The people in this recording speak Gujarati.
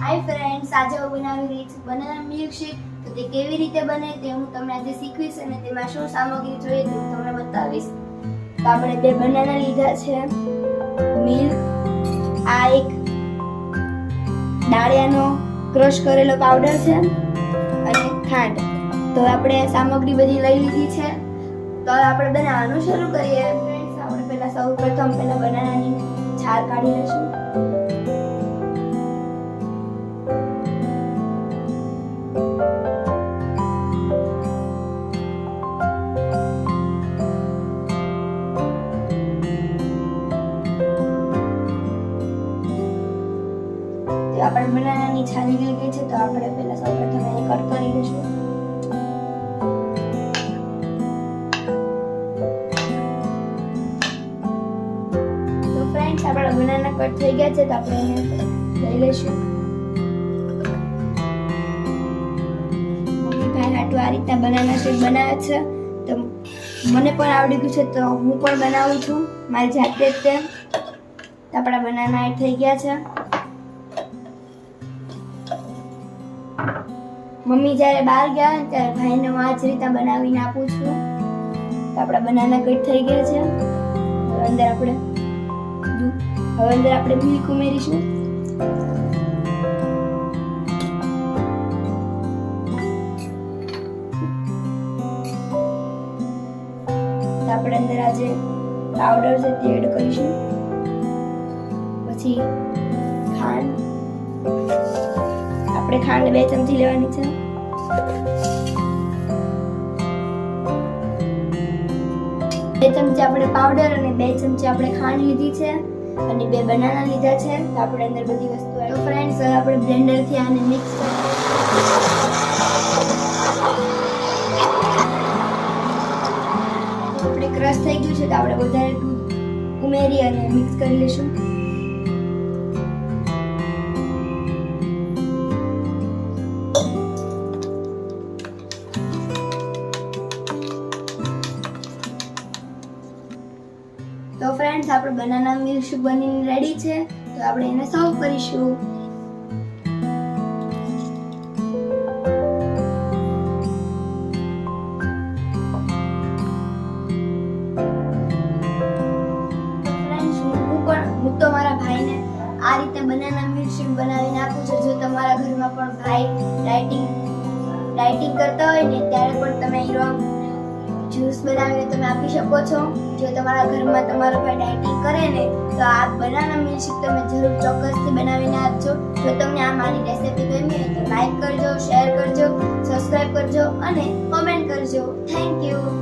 હાય ફ્રેન્ડ્સ આજે હું બનાવી રહી છું બનાના મિલ્કશેક તો તે કેવી રીતે બને તે હું તમને આજે શીખવીશ અને તેમાં શું સામગ્રી જોઈએ તે તમને બતાવીશ. તો આપણે બે બનાના લીધા છે. મિલ્ક આ એક દાળિયાનો ક્રશ કરેલો પાવડર છે અને ખાંડ. તો આપણે સામગ્રી બધી લઈ લીધી છે. તો આપણે બનાવવાનું શરૂ કરીએ. ફ્રેન્ડ્સ આપણે પહેલાં સૌ પ્રથમ પહેલાં બનાનાની છાલ કાઢી લઈશું. તો આપણે બનાનાની છાલી નીકળી ગઈ છે, તો આપણે પહેલા સૌપ્રથમ એને કટ કરી લઈશું. તો ફ્રેન્ડ્સ આપણા બનાના કટ થઈ ગયા છે, તો આપણે એને લઈ લઈશું. મમ્મી ભાઈ આ રીતના બનાના શેક બનાવે છે. તો મને પણ આવડી ગયું છે, તો હું પણ બનાવું છું. મારી જાતે જ તે આપણા બનાના એડ થઈ ગયા છે. મમ્મી જ્યારે બહાર ગયા ત્યારે ભાઈને હું આ જ રીતે બનાવીને આપું છું. તો આપણા બનાના કટ થઈ ગયા છે. અંદર આપણે હવે અંદર આપણે મિલ્ક ઉમેરીશું. આપણે અંદર આજે પાવડર છે તે એડ કરીશું. પછી ખાંડ. આપણે ખાંડ બે ચમચી લેવાની છે. બે ચમચી આપણે પાવડર અને બે ચમચી આપણે ખાંડ લીધી છે અને બે બનાના લીધા છે. તો આપણે અંદર બધી વસ્તુ તો ફ્રેન્ડ્સ આપણે બ્લેન્ડરથી આને મિક્સ આપણે ક્રશ થઈ ગયું છે, તો આપણે વધારે દૂધ ઉમેરી અને મિક્સ કરી લઈશું. તો ફ્રેન્ડ્સ આપણે બનાના મિલ્કશેક બનીને રેડી છે. તો આપણે એને સર્વ કરીશું. હું તો મારા ભાઈને આ રીતે બનાના મિલ્કશેક બનાવીને આપું છું. જો તમારા ઘરમાં પણ ભાઈ ડાયટિંગ ડાયટિંગ કરતા હોય ને, ત્યારે પણ તમે જ્યુસ બનાવીને તમે આપી શકો છો. જો તમારા ઘરમાં તમારો ભાઈ ડાયટિંગ કરે ને, તો આ બનાના મિલ્કશેક તમે જરૂર ચોક્કસથી બનાવીને આપજો. જો તમને આ મારી રેસિપી ગમી હોય તો લાઈક કરજો શેર કરજો સબસ્ક્રાઈબ કરજો અને કોમેન્ટ કરજો. Thank you